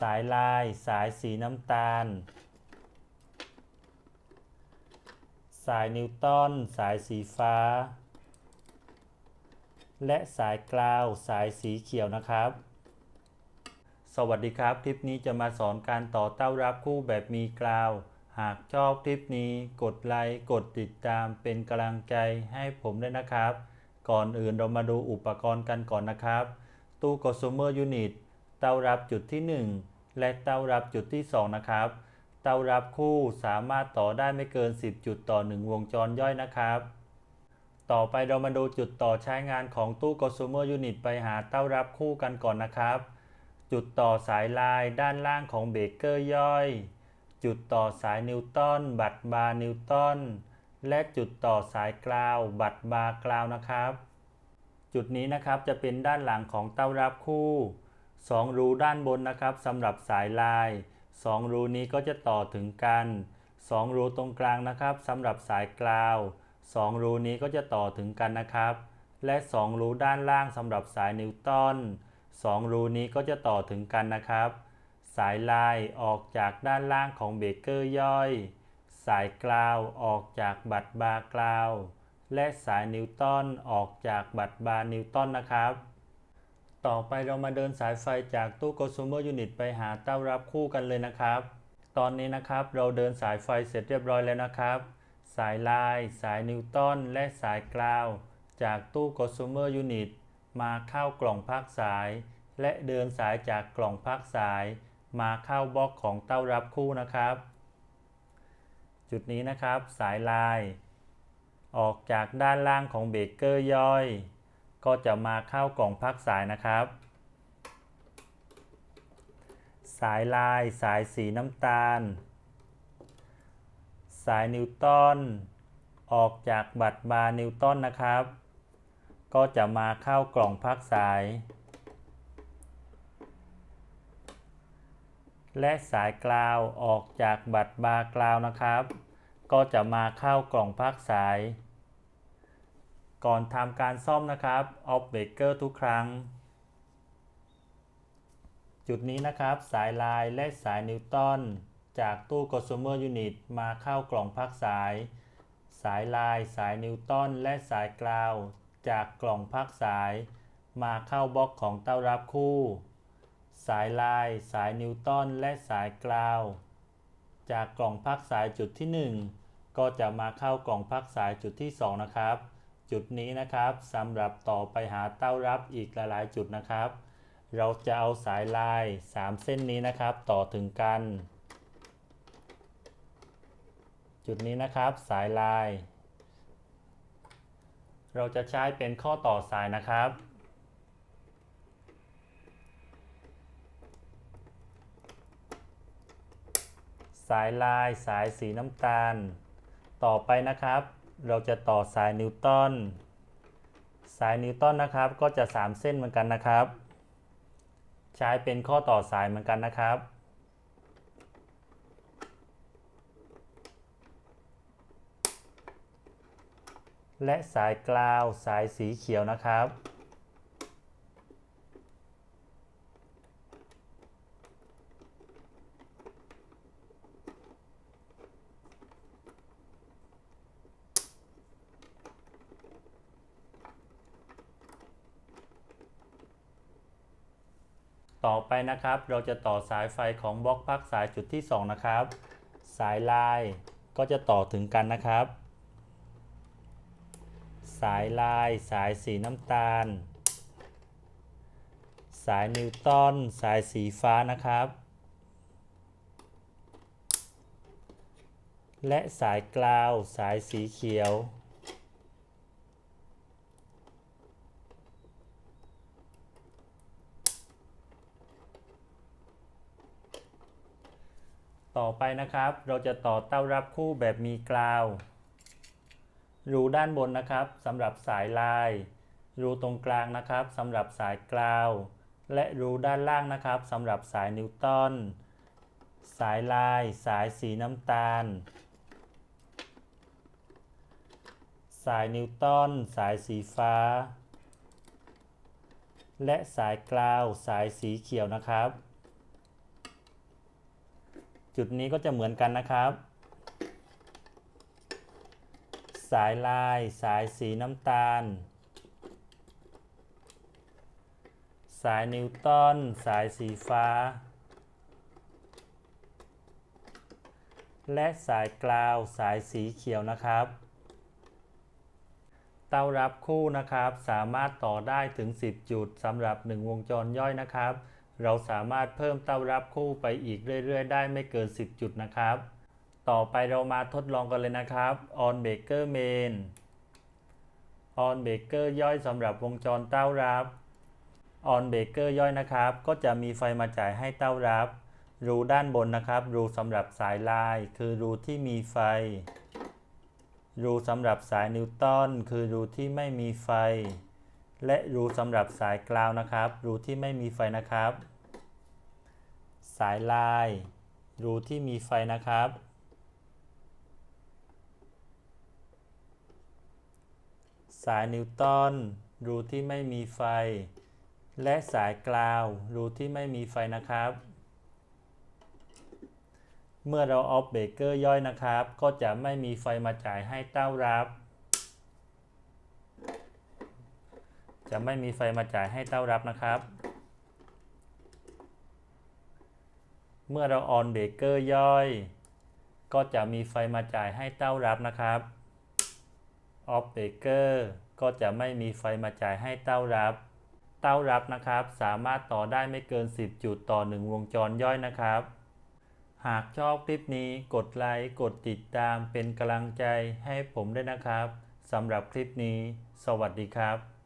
สายลาย สายสีน้ำตาล สายนิวตันสายสีฟ้า และสายกราวสายสีเขียวนะครับ สวัสดีครับ คลิปนี้จะมาสอนการต่อเต้ารับคู่แบบมีกราว หากชอบคลิปนี้กดไลค์กดติดตามเป็นกำลังใจให้ผมด้วยนะครับ ก่อนอื่นเรามาดูอุปกรณ์กันก่อนนะครับ ตู้ consumer unit เต้ารับจุดที่ 1 และเต้ารับจุดที่ 2 นะครับ เต้ารับคู่สามารถต่อได้ไม่เกิน 10 จุดต่อ 1 วงจรย่อยนะครับ ต่อไปเรามาดูจุดต่อใช้งานของตู้ consumer unit ไปหาเต้ารับคู่กันก่อนนะครับ จุดต่อสายลายด้านล่างของเบรกเกอร์ย่อย จุดต่อสายนิวตันบัตบาร์นิวตันและจุดต่อสายกราว บัตบาร์กราวนะครับ จุดนี้นะครับจะเป็นด้านหลังของเต้ารับคู่ 2 รูด้านบนนะครับสำหรับสายลาย 2 รูนี้ก็จะต่อถึงกัน 2 รูตรงกลางนะครับสำหรับสายกราว 2 รูนี้ก็จะต่อถึงกันนะครับ และ 2 รูด้านล่างสำหรับสายนิวตัน2 รูนี้ก็จะต่อถึงกันนะครับ สายลายออกจากด้านล่างของเบเกอร์ย่อย สายกราวออกจากบัตรบาร์กราว และสายนิวตันออกจากบัตรบาร์นิวตันนะครับ ต่อไปเรามาเดินสายไฟจากตู้ consumer unit ไปหาเต้ารับคู่กันเลยนะครับ ตอนนี้นะครับเราเดินสายไฟเสร็จเรียบร้อยแล้วนะครับ สายลาย สายนิวตันและสายกราว จากตู้ consumer unit มาเข้ากล่องพักสาย และเดินสายจากกล่องพักสาย มาเข้าบล็อกของเต้ารับคู่นะครับ จุดนี้นะครับสายลาย ออกจากด้านล่างของเบรกเกอร์ย่อย ก็จะมาเข้ากล่องพักสายนะครับ สายลายสายสีน้ำตาล สายนิวตันออกจากบัตรบาร์นิวตันนะครับ ก็จะมาเข้ากล่องพักสาย และสายกราวออกจากบัตรบาร์กราวนะครับ ก็จะมาเข้ากล่องพักสาย ก่อนทำการซ่อมนะครับออฟเบรกเกอร์ทุกครั้ง จุดนี้นะครับสายลายและสายนิวตันจากตู้ consumer unit มาเข้ากล่องพักสาย สายลายสายนิวตันและสายกราว จากกล่องพักสาย มาเข้าบล็อกของเต้ารับคู่ สายลายสายนิวตันและสายกราว จากกล่องพักสายจุดที่ 1 ก็จะมาเข้ากล่องพักสายจุดที่ 2 นะครับ จุดนี้นะครับสำหรับต่อไปหาเต้ารับอีกหลายๆจุดนะครับ เราจะเอาสายลาย 3 เส้นนี้นะครับ ต่อถึงกัน จุดนี้นะครับสายลาย เราจะใช้เป็นข้อต่อสายนะครับสายลายสายสีน้ำตาล ต่อไปนะครับ เราจะต่อสายนิวตันสายนิวตันนะครับ ก็จะ 3 เส้นเหมือนกันนะครับ ใช้เป็นข้อต่อสายเหมือนกันนะครับ และสายกลาวสายสีเขียวนะครับ ต่อไปนะครับ เราจะต่อสายไฟของบล็อกพักสายจุดที่ 2 นะครับ สายลายก็จะต่อถึงกันนะครับ สายลายสายสีน้ำตาล สายนิวตันสายสีฟ้านะครับ และสายกราว สายสีเขียว ต่อไปนะครับ เราจะต่อเต้ารับคู่แบบมีกราวรูด้านบนนะครับสำหรับสายลาย รูตรงกลางนะครับสำหรับสายกราว และรูด้านล่างนะครับสำหรับสายนิวตันสายลาย สายสีน้ำตาล สายนิวตันสายสีฟ้า และสายกราว สายสีเขียวนะครับ จุดนี้ก็จะเหมือนกันนะครับ สายลายสายสีน้ำตาล สายนิวตันสายสีฟ้า และสายกราวสายสีเขียวนะครับ เต้ารับคู่นะครับสามารถต่อได้ถึง 10 จุดสำหรับ 1 วงจรย่อยนะครับ เราสามารถเพิ่มเต้ารับคู่ไปอีกเรื่อยๆ ได้ไม่เกิน 10 จุดนะครับ ต่อไปเรามาทดลองกันเลยนะครับ on baker main on baker ย่อยสำหรับวงจรเต้ารับ on baker ย่อยนะครับ ก็จะมีไฟมาจ่ายให้เต้ารับ รูด้านบนนะครับ รูสำหรับสายลาย คือรูที่มีไฟ รูสำหรับสายนิวตันคือรูที่ไม่มีไฟและรูสำหรับสายกราวนะครับ รูที่ไม่มีไฟนะครับ สายลาย รูที่มีไฟนะครับ สายนิวตันรูที่ไม่มีไฟ และสายกราวรูที่ไม่มีไฟนะครับ เมื่อเราออฟเบเกอร์ย่อยนะครับ ก็จะไม่มีไฟมาจ่ายให้เต้ารับ จะไม่มีไฟมาจ่ายให้เต้ารับนะครับ เมื่อเราออนเบรกเกอร์ย่อย ก็จะมีไฟมาจ่ายให้เต้ารับนะครับออฟเบรกเกอร์ก็จะไม่มีไฟมาจ่ายให้เต้ารับ เต้ารับนะครับ สามารถต่อได้ไม่เกิน 10 จุดต่อ 1 วงจรย่อยนะครับ หากชอบคลิปนี้กดไลค์กดติดตามเป็นกำลังใจให้ผมด้วยนะครับสำหรับคลิปนี้ สวัสดีครับ